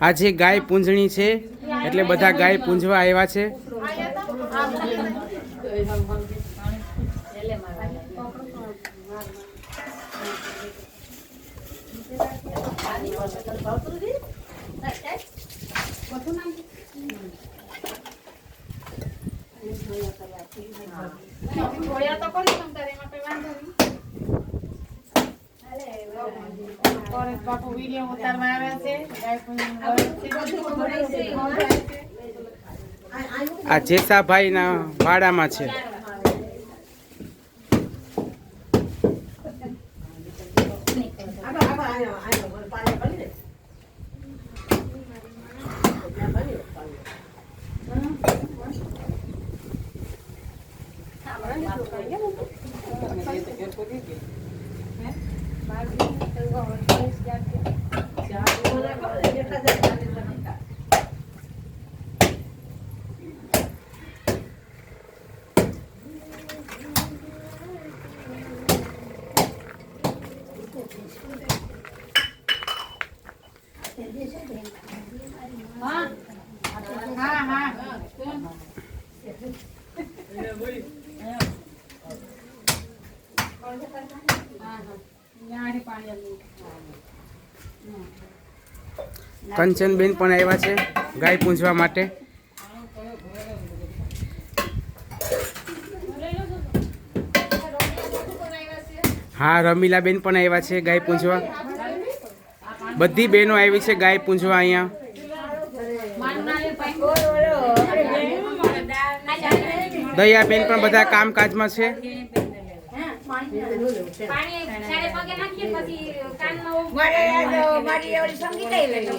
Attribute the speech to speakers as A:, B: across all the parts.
A: આ જે ગાય પૂંજણી છે એટલે બધા ગાય પૂંજવા આવ્યા છે?
B: હા, ઘોડિયા તો કરી તમ એમાં કઈ વાંધો નહીં. પરેશ બાપુ વીડિયો ઉતારવા આવ્યા છે
A: આ વાડામાં છે
B: હા હા ન્યારી પાણી આપી.
A: કંચનબેન પણ આવ્યા છે ગાય પૂંજવા માટે. હા, રમીલાબેન પણ આવ્યા છે ગાય પૂંજવા. બધી બહેનો આવી છે ગાય પૂંજવા અહીંયા. દયાબેન પણ બધા કામકાજમાં છે.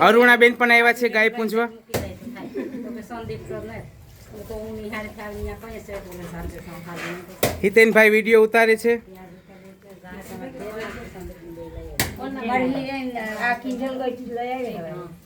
A: અરુણાબેન પણ આવ્યા છે ગાય પૂંજવા?
C: સંદીપ તો ને. તો હું નિહાળ થાળી અહીંયા કહે છે તો સાંજે સંભાળી
A: હિતેનભાઈ વીડિયો ઉતારે છે.
D: આ કિંજલ ગઈ લઈ આવી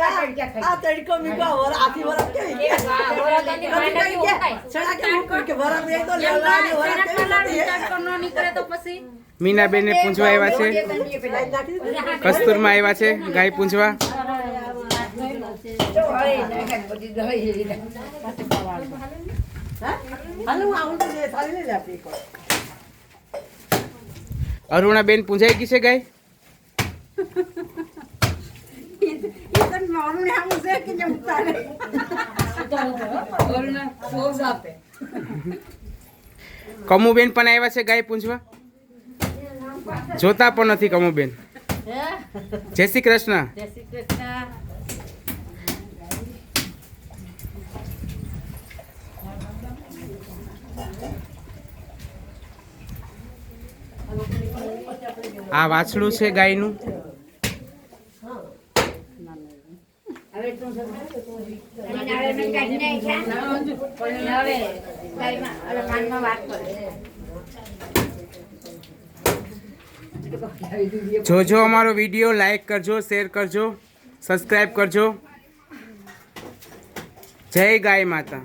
D: આ બે ની તો
A: ગાય છે.
D: તો
A: પૂંજવા આવ્યા છે કસ્તુરમાં આવ્યા છે ગાય પૂંજવા
D: તો
A: કમુબેન પણ આવ્યા છે ગાય પૂંજવા? જોતા પણ નથી કમુબેન. જય
C: જય શ્રી કૃષ્ણ.
A: આ વાછડું છે ગાયનું. જોજો અમારો વીડિયો લાઈક કરજો શેર કરજો સબસ્ક્રાઈબ કરજો. જય ગાય માતા.